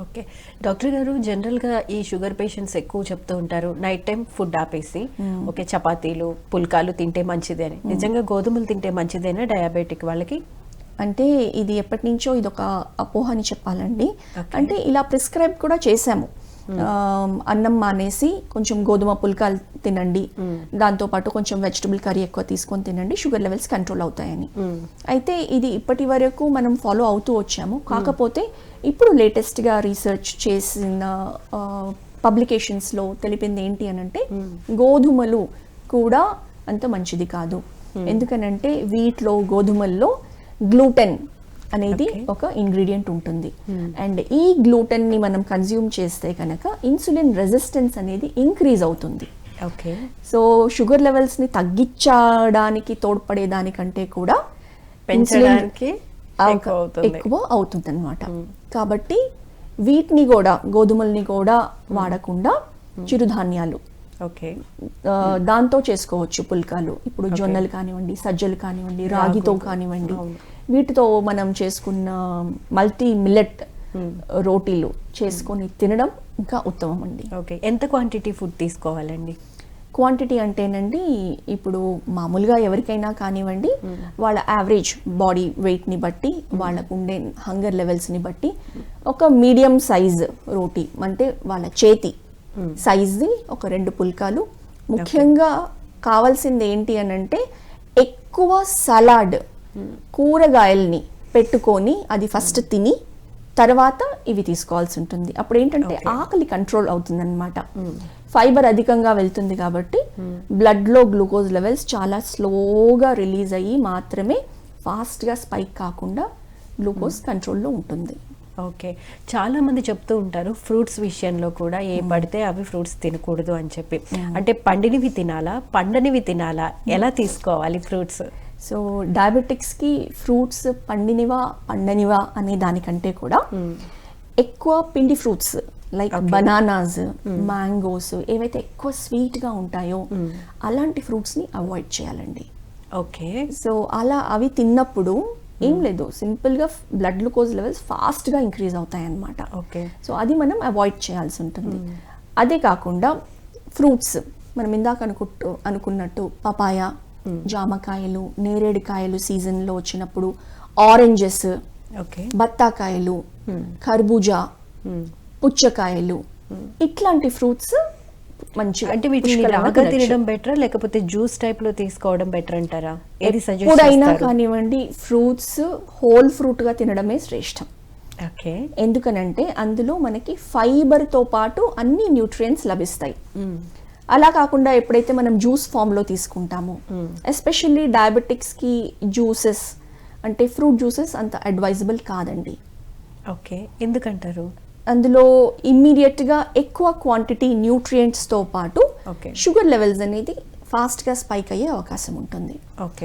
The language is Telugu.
ఓకే. డాక్టర్ గారు జనరల్గా ఈ షుగర్ పేషెంట్స్ ఎక్కువ చెప్తూ ఉంటారు నైట్ టైం ఫుడ్ ఆపేసి ఓకే చపాతీలు పుల్కాలు తింటే మంచిది అని. నిజంగా గోధుమలు తింటే మంచిదేనా డయాబెటిక్ వాళ్ళకి? అంటే ఇది ఎప్పటి నుంచో ఇది ఒక అపోహ అని చెప్పాలండి. అంటే ఇలా ప్రిస్క్రైబ్ కూడా చేశాము. అన్నం మానేసి కొంచెం గోధుమ పుల్కాలు తినండి. దాంతోపాటు కొంచెం వెజిటబుల్ కర్రీ ఎక్కువ తీసుకొని తినండి. షుగర్ లెవెల్స్ కంట్రోల్ అవుతాయని. అయితే ఇది ఇప్పటి వరకు మనం ఫాలో అవుతూ వచ్చాము. కాకపోతే ఇప్పుడు లేటెస్ట్గా రీసెర్చ్ చేసిన పబ్లికేషన్స్లో తెలిపింది ఏంటి అని అంటే గోధుమలు కూడా అంత మంచిది కాదు. ఎందుకనంటే వీటిలో గోధుమల్లో గ్లూటెన్ అనేది. ఒక ఇంగ్రీడియంట్ ఉంటుంది. అండ్ ఈ గ్లూటెన్ని మనం కన్జ్యూమ్ చేస్తే కనుక ఇన్సులిన్ రెసిస్టెన్స్ అనేది ఇంక్రీజ్ అవుతుంది. ఓకే సో షుగర్ లెవెల్స్ని తగ్గించడానికి తోడ్పడే దానికంటే కూడా పెంచడానికి ఎక్కువ అవుతుంది. అనమాట కాబట్టి వీటిని కూడా గోధుమల్ని కూడా వాడకుండా చిరుధాన్యాలు ఓకే దాంతో చేసుకోవచ్చు. పుల్కాలు ఇప్పుడు జొన్నలు కానివ్వండి సజ్జలు కానివ్వండి రాగితో. కానివ్వండి. వీటితో మనం చేసుకున్న మల్టీ మిల్లెట్ రోటీలు చేసుకొని తినడం ఇంకా ఉత్తమం అండి. ఓకే. ఎంత క్వాంటిటీ ఫుడ్ తీసుకోవాలండి? క్వాంటిటీ అంటేనండి ఇప్పుడు మామూలుగా ఎవరికైనా కానివ్వండి వాళ్ళ యావరేజ్ బాడీ వెయిట్ని బట్టి వాళ్ళకు ఉండే హంగర్ లెవెల్స్ని బట్టి ఒక మీడియం సైజ్ రోటీ అంటే వాళ్ళ చేతి సైజ్ది ఒక రెండు పుల్కాలు. ముఖ్యంగా కావాల్సింది ఏంటి అని అంటే ఎక్కువ సలాడ్ కూరగాయల్ని పెట్టుకొని అది ఫస్ట్ తిని తర్వాత ఇవి తీసుకోవాల్సి ఉంటుంది. అప్పుడు ఏంటంటే ఆకలి కంట్రోల్ అవుతుంది అనమాట ఫైబర్ అధికంగా వెళ్తుంది కాబట్టి blood లో గ్లూకోజ్ లెవెల్స్ చాలా స్లోగా రిలీజ్ అయ్యి మాత్రమే fast గా స్పైక్ కాకుండా గ్లూకోజ్ కంట్రోల్లో ఉంటుంది. ఓకే. చాలా మంది చెప్తూ ఉంటారు ఫ్రూట్స్ విషయంలో కూడా ఏ పడితే అవి ఫ్రూట్స్ తినకూడదు అని చెప్పి. అంటే పండినవి తినాలా? పండనివి తినాలా? ఎలా తీసుకోవాలి ఫ్రూట్స్? సో డయాబెటిక్స్కి ఫ్రూట్స్ పండినివా పండనివా అనే దానికంటే కూడా ఎక్కువ పిండి ఫ్రూట్స్ లైక్ బనానాస్ మ్యాంగోస్ ఏవైతే ఎక్కువ స్వీట్గా ఉంటాయో అలాంటి ఫ్రూట్స్ని అవాయిడ్ చేయాలండి. ఓకే సో అలా అవి తిన్నప్పుడు ఏం లేదు. సింపుల్గా బ్లడ్ గ్లూకోజ్ లెవెల్స్ ఫాస్ట్గా ఇంక్రీజ్ అవుతాయి అన్నమాట ఓకే సో అది మనం అవాయిడ్ చేయాల్సి ఉంటుంది. అదే కాకుండా ఫ్రూట్స్ మనం ఇందాక అనుకుంటూ అనుకున్నట్టు పపాయ జామకాయలు నేరేడుకాయలు సీజన్లో వచ్చినప్పుడు ఆరెంజెస్ బత్తాకాయలు కర్బూజా పుచ్చకాయలు ఇట్లాంటి ఫ్రూట్స్ మంచి అంటే వీటిని రాగా. తినడం బెటర్? లేకపోతే జ్యూస్ టైప్లో తీసుకోవడం బెటర్ అంటారా? ఏది ఎప్పుడైనా కానివ్వండి ఫ్రూట్స్ హోల్ ఫ్రూట్గా తినడమే శ్రేష్టం. ఓకే. ఎందుకనంటే అందులో మనకి ఫైబర్తో పాటు అన్ని న్యూట్రియంట్స్ లభిస్తాయి. అలా కాకుండా ఎప్పుడైతే మనం జ్యూస్ ఫామ్లో తీసుకుంటామో ఎస్పెషల్లీ డయాబెటిక్స్కి జ్యూసెస్ అంటే ఫ్రూట్ జ్యూసెస్ అంత అడ్వైజబుల్ కాదండి. ఓకే. ఎందుకంటారు? అందులో ఇమ్మీడియట్గా ఎక్కువ క్వాంటిటీ న్యూట్రియంట్స్తో పాటు. షుగర్ లెవెల్స్ అనేది ఫాస్ట్గా స్పైక్ అయ్యే అవకాశం ఉంటుంది. ఓకే.